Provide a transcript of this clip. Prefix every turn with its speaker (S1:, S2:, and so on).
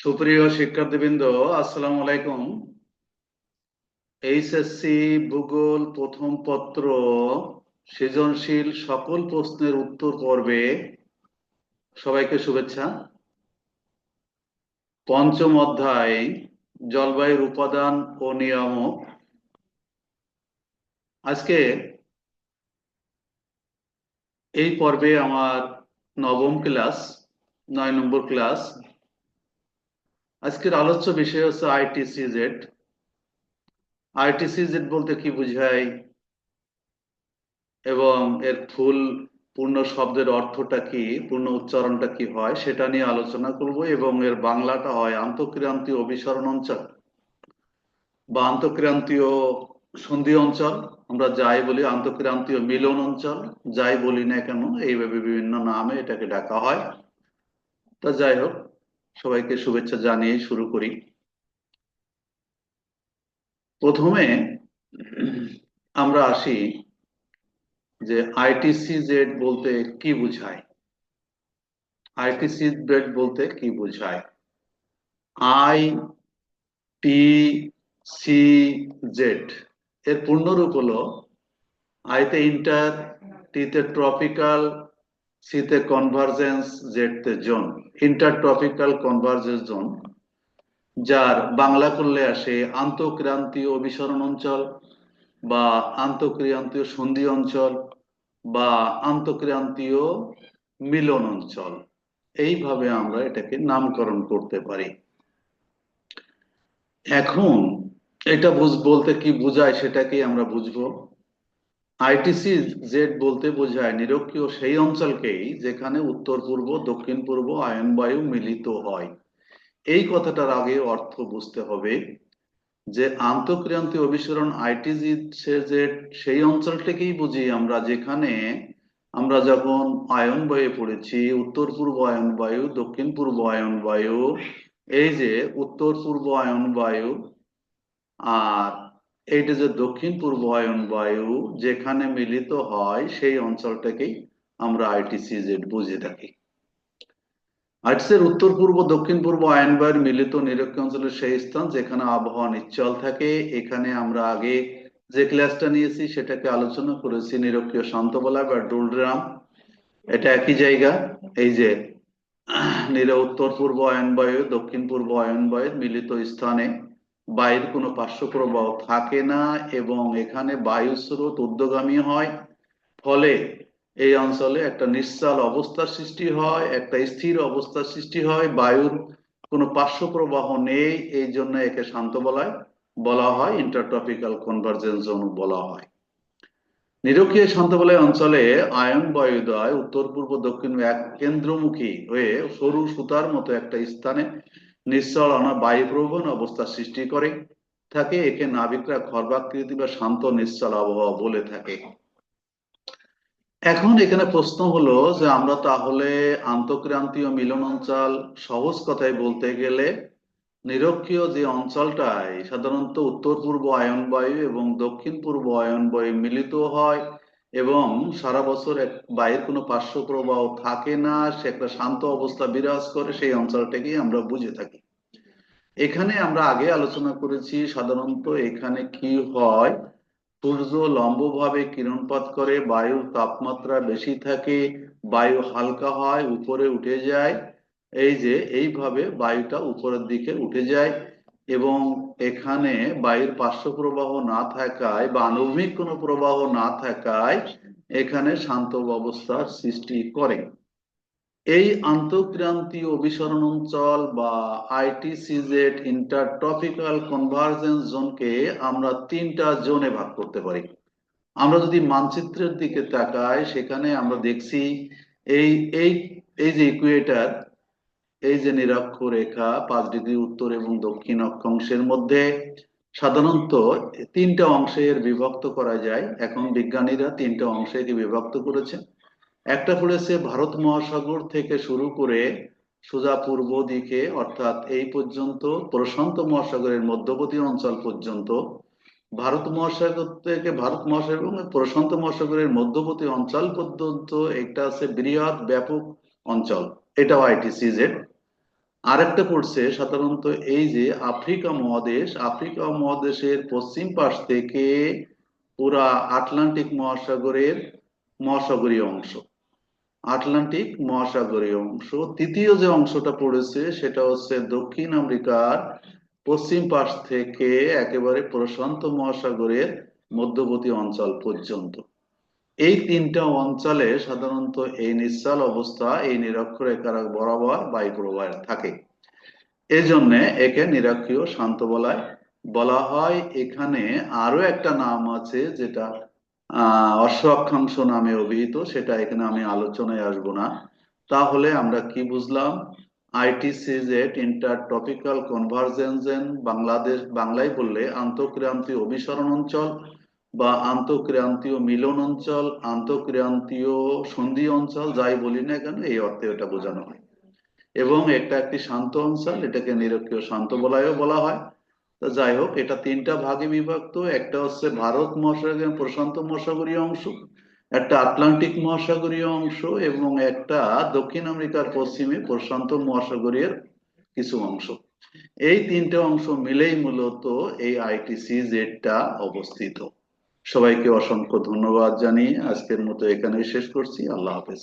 S1: সুপ্রিয় শিক্ষার্থীবৃন্দ, আসসালামু আলাইকুম। এইচএসসি ভূগোল প্রথম পত্র, সৃজনশীল সকল প্রশ্নের উত্তর পর্বে সবাইকে শুভেচ্ছা। পঞ্চম অধ্যায়, জলবায়ুর উপাদান ও নিয়ামক। আজকে এই পর্বে আমার নবম ক্লাস, নয় নম্বর ক্লাস আজকের আলোচ্য বিষয় হচ্ছে আইটিসিজেড আইটিসিজেড বলতে কি বুঝায় এবং এর ফুল পূর্ণ শব্দের অর্থটা কি, পূর্ণ উচ্চারণটা কি হয়, সেটা নিয়ে আলোচনা করব এবং এর বাংলাটা হয় আন্তঃক্রান্তীয় অভিসরণ অঞ্চল। বা আন্তঃক্রান্তীয় সন্ধি অঞ্চল, আমরা যাই বলি আন্তঃক্রান্তীয় মিলন অঞ্চল, যাই বলি না কেন, এইভাবে বিভিন্ন নামে এটাকে ডাকা হয়। তা যাই হোক সবাইকে শুভেচ্ছা জানিয়ে শুরু করি। প্রথমে আমরা আসি যে আইটিসি জেড বলতে কি বুঝায়? আইটিসি জেড বলতে কি বুঝায়? আই টি সি জেড এর পূর্ণরূপ হলো আইতে ইন্টার, টিতে ট্রপিক্যাল সিতে convergence জেডতে zone inter tropical convergence zone যার বাংলা করলে আসে আন্তঃক্রান্তীয় অভিসরণ অঞ্চল বা আন্তঃক্রান্তীয় সন্ধি অঞ্চল বা আন্তঃক্রান্তীয় মিলন অঞ্চল। এইভাবে আমরা এটাকে নামকরণ করতে পারি। এখন এটা বুঝ, বলতে কি বোঝায় সেটাকেই আমরা বুঝব। আইটিসি জেড বলতে বোঝায় নিরক্ষীয় সেই অঞ্চলকেই যেখানে উত্তর পূর্ব, দক্ষিণ পূর্ব আয়ন বায়ু মিলিত হয়। এই কথাটার আগে অর্থ বুঝতে হবে যে আন্তঃক্রান্তীয় অভিসরণ আইটিজি জেড সেই অঞ্চলটাকেই বুঝি আমরা, যেখানে আমরা যখন আয়ন বায়ু পড়েছি, উত্তর পূর্ব আয়ন বায়ু দক্ষিণ পূর্ব আয়ন বায়ু এই যে উত্তর পূর্ব আয়ন বায়ু আর এইটা যে দক্ষিণ পূর্ব আয়ন বায়ু যেখানে মিলিত হয় সেই অঞ্চলটাকেই আমরা আইটিসি জেড বুঝে থাকি। আইটিসের উত্তর পূর্ব, দক্ষিণ পূর্ব আয়ন বায়ুর মিলিত নিরক্ষীয় অঞ্চলের সেই স্থান যেখানে আবহাওয়া নিশ্চল থাকে, এখানে আমরা আগে যে ক্লাসটা নিয়েছি সেটাকে আলোচনা করেছি, নিরক্ষীয় শান্তবলা বা ডুলড্রাম এটা একই জায়গা, এই যে নির উত্তর পূর্ব আয়ন বায়ু দক্ষিণ পূর্ব আয়ন বায়ুর মিলিত স্থানে বায়ুর কোনো পার্শ্ব প্রবাহ থাকে না এবং এখানে বায়ু স্রোত ঊর্ধ্বগামী হয়। ফলে এই অঞ্চলে একটা নিশ্চাল অবস্থার সৃষ্টি হয়, একটা স্থির অবস্থার সৃষ্টি হয়। বায়ুর কোনো পার্শ্ব প্রবাহ নেই, এই জন্য একে শান্ত বলায় বলা হয় ইন্টারট্রপিক্যাল কনভার্জেন্স জোন বলা হয়। নিরক্ষীয় শান্তবলয় অঞ্চলে আয়ন বায়ুদয় উত্তর পূর্ব দক্ষিণ এক কেন্দ্রমুখী হয়ে সরু সুতার মতো একটা স্থানে নিশ্চল বায়ুপ্রবণ অবস্থার সৃষ্টি করে, থাকে একে নাবিকরা খর্বাকৃতি বা শান্ত নিশ্চল আবহাওয়া বলে থাকে। এখন এখানে প্রশ্ন হলো যে আমরা তাহলে আন্তঃক্রান্তীয় মিলন অঞ্চল সহজ কথায় বলতে গেলে নিরক্ষীয় যে অঞ্চলটায় সাধারণত উত্তর পূর্ব আয়ন বায়ু এবং দক্ষিণ পূর্ব আয়ন বায়ু মিলিত হয় এবং সারা বছর এক বায়ুর কোনো পার্শ্ব প্রবাহ থাকে না, সে একটা শান্ত অবস্থা বিরাজ করে, সেই অঞ্চলটাকেই আমরা বুঝে থাকি। এখানে আমরা আগে আলোচনা করেছি সাধারণত এখানে কি হয়, সূর্য লম্বভাবে কিরণপাত করে বায়ুর তাপমাত্রা বেশি থাকে, বায়ু হালকা হয়, উপরে উঠে যায়, এই যে এইভাবে বায়ুটা উপরের দিকে উঠে যায় এবং এখানে বায়ুর পার্শ্ব প্রবাহ না থাকায় বা আণবিক কোনো প্রবাহ না থাকায় এখানে শান্ত অবস্থার সৃষ্টি করে। এই আন্তঃক্রান্তীয় অভিসরণ অঞ্চল বা আইটিসিজেড ইন্টারট্রপিক্যাল কনভার্জেন্স জোনকে আমরা তিনটা জোনে ভাগ করতে পারি। আমরা যদি মানচিত্রের দিকে তাকাই, সেখানে আমরা দেখছি এই এই এই যে ইকুয়েটার এই যে নিরক্ষরেখা, পাঁচ ডিগ্রি উত্তর এবং দক্ষিণ অক্ষাংশের মধ্যে সাধারণত তিনটা অংশে এর বিভক্ত করা যায়। এখন বিজ্ঞানীরা তিনটা অংশে একে বিভক্ত করেছেন। একটা পড়েছে ভারত মহাসাগর থেকে শুরু করে সোজা পূর্ব দিকে, অর্থাৎ এই পর্যন্ত, প্রশান্ত মহাসাগরের মধ্যবর্তী অঞ্চল পর্যন্ত। ভারত মহাসাগর থেকে ভারত মহাসাগর এবং প্রশান্ত মহাসাগরের মধ্যবর্তী অঞ্চল পর্যন্ত একটা আছে বৃহৎ ব্যাপক অঞ্চল। এটাও আইটিসিজেড আরেকটা পড়ছে সাধারণত এই যে আফ্রিকা মহাদেশ, আফ্রিকা মহাদেশের পশ্চিম পাশ থেকে পুরা আটলান্টিক মহাসাগরের মহাসাগরীয় অংশ। আটলান্টিক মহাসাগরীয় অংশ। তৃতীয় যে অংশটা পড়েছে সেটা হচ্ছে দক্ষিণ আমেরিকার পশ্চিম পাশ থেকে একেবারে প্রশান্ত মহাসাগরের মধ্যবর্তী অঞ্চল পর্যন্ত। এই তিনটা অঞ্চলে সাধারণত এই নিশ্চল অবস্থা, এই নিরক্ষরেখার বরাবর বায়ু প্রবাহ থাকে। এই জন্য একে নিরক্ষীয় শান্ত বলায় বলা হয়। এখানে আরও একটা নাম আছে যেটা অশ্ব অক্ষাংশ নামে অভিহিত। সেটা এখানে আমি আলোচনায় আসব না। তাহলে আমরা কি বুঝলাম? ITCZ inter tropical convergence Bangladesh, বাংলায় বললে আন্তঃক্রান্তীয় অভিসরণ অঞ্চল বা আন্তঃক্রান্তীয় মিলন অঞ্চল, আন্তঃক্রান্তীয় সন্ধি অঞ্চল, যাই বলি না কেন, এই অর্থে এটা বোঝানো হয়। এবং এটা একটি শান্ত অঞ্চল, এটাকে নিরক্ষীয় শান্ত বলায়ও বলা হয়। তো যাই হোক, এটা তিনটা ভাগে বিভক্ত। একটা হচ্ছে ভারত মহাসাগর প্রশান্ত মহাসাগরীয় অংশ, একটা আটলান্টিক মহাসাগরীয় অংশ, এবং একটা দক্ষিণ আমেরিকার পশ্চিমে প্রশান্ত মহাসাগরীয় কিছু অংশ। এই তিনটে অংশ মিলেই মূলত এই আইটিসি জেডটা অবস্থিত। সবাইকে অসংখ্য ধন্যবাদ জানিয়ে আজকের মতো এখানেই শেষ করছি। আল্লাহ হাফেজ।